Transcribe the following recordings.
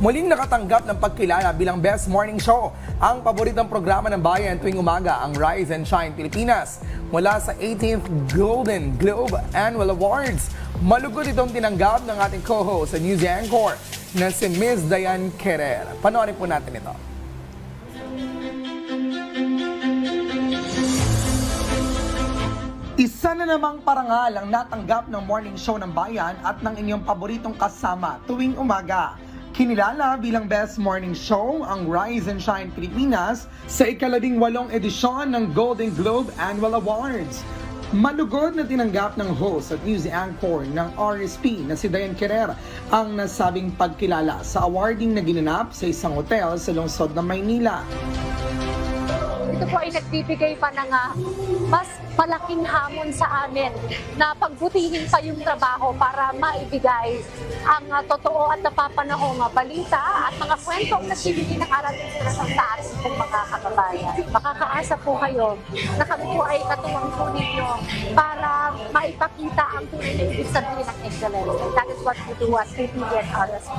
muling nakatanggap ng pagkilala bilang Best Morning Show. Ang paboritong programa ng bayan tuwing umaga, ang Rise and Shine Pilipinas. Mula sa 18th Golden Globe Annual Awards, malugod itong tinanggap ng ating co-host sa News Anchor na si Ms. Diane Querer. Panoorin po natin ito. Isa na namang parangal ang natanggap ng morning show ng bayan at ng inyong paboritong kasama tuwing umaga. Kinilala bilang Best Morning Show ang Rise and Shine Pilipinas sa ikalabing walong edisyon ng Golden Globe Annual Awards. Malugod na tinanggap ng host at news anchor ng RSP na si Diane Querer ang nasabing pagkilala sa awarding na ginanap sa isang hotel sa lungsod ng Maynila. Ito po ay nagbibigay pa ng ah, mas malaking hamon sa amin na pagbutihin pa yung trabaho para maibigay ang ah, totoo at napapanahong ah, balita at mga kwentong nagbibigay ng arating sila sa ating mga kababayan. Makakaasa po kayo na kami po ay katuwang po ninyo para maipakita ang tunay na ibig sabihin ng excellence. That is what we do and RSP.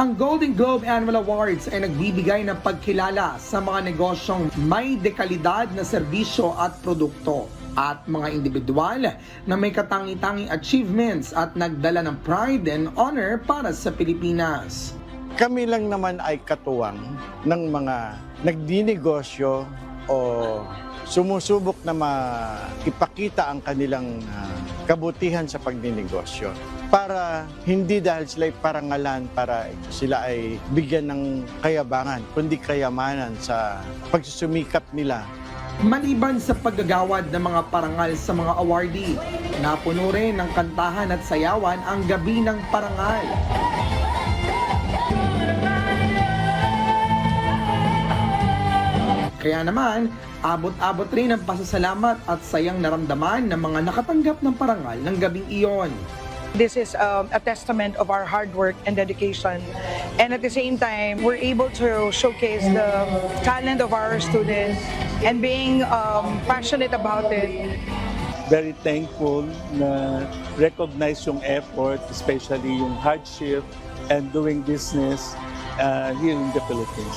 Ang Golden Globe Annual Awards ay nagbibigay ng pagkilala sa mga negosyong may dekalidad na serbisyo at produkto at mga individual na may katangi-tanging achievements at nagdala ng pride and honor para sa Pilipinas. Kami lang naman ay katuwang ng mga nagdinegosyo o sumusubok na maipakita ang kanilang ah, kabutihan sa pagdinegosyo para hindi dahil sila ay parangalan para sila ay bigyan ng kayabangan kundi kayamanan sa pagsusumikap nila Maliban sa paggagawad ng mga parangal sa mga awardee, napuno rin ng kantahan at sayawan ang gabi ng parangal. Kaya naman, abot-abot rin ang pasasalamat at sayang naramdaman ng mga nakatanggap ng parangal ng gabing iyon. This is um, a testament of our hard work and dedication. And at the same time, we're able to showcase the talent of our students and being um, passionate about it. very thankful na recognize yung effort, especially yung hardship and doing business uh, here in the Philippines.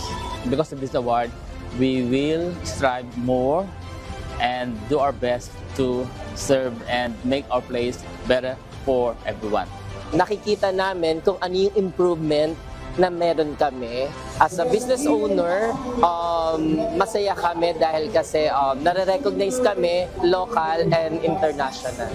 because of this award, we will strive more and do our best to serve and make our place better for everyone. nakikita namin kung ano yung improvement na meron kami. As a business owner, um, masaya kami dahil kasi um, nare-recognize kami local and international.